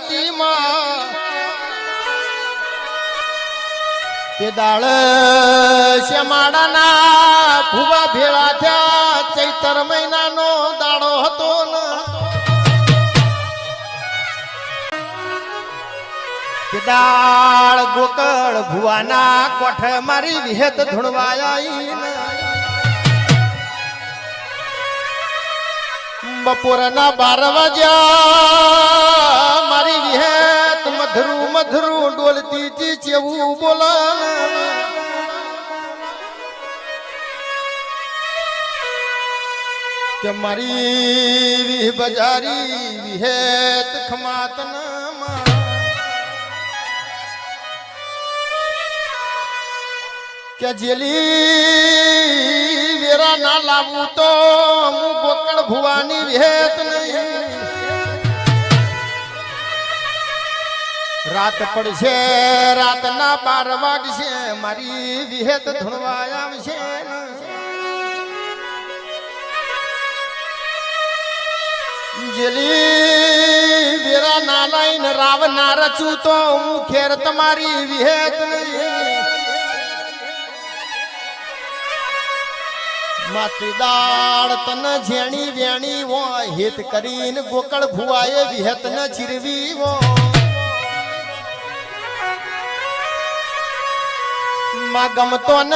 હતી તે દાળ શ્યામાડાના ભૂવા ભેળા થયા, ચૈતર મહિનાનો દાડો હતો ને. તે દાળ ગોકળ ભુવાના કોઠે મારી વિહેત ધૂણવાયા બપોરના બાર વાગ્યા મધરું મધરું ડોલતી તી ચેવું બોલા. કે મારી વિહ બજારી વિહેત ખમાત કે જેલી વેરા ના લાવું તો હું ગોકળ ભુવાની વિહેત નહીં રાત પડશે, રાતના બાર વાગશે, મારી વિહેત ધોવા આવશે. જેલી વેરા ના લાઈન રાવ ના રચું તો હું ખેર તમારી વિહેત માતી દાળ તન ઝેણી વેણી વો હિત કરીને ગોકળ ભુવાએ વિહેત ન ચીરવી વો માં ગમતો ન,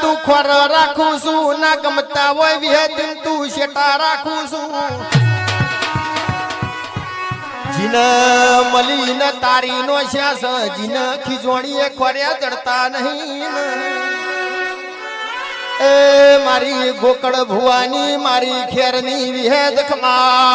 તું ખોર રાખું છું. ના ગમતા હોય વિહત તું શેટા રાખું છું. જીન મલીન તારી નો શ્યાસ જીન ખીજોણીએ ખોર્યા ચડતા નહીં. એ મારી ગોકળ ભુવાની, મારી ખેરની વિહેદ ખમા.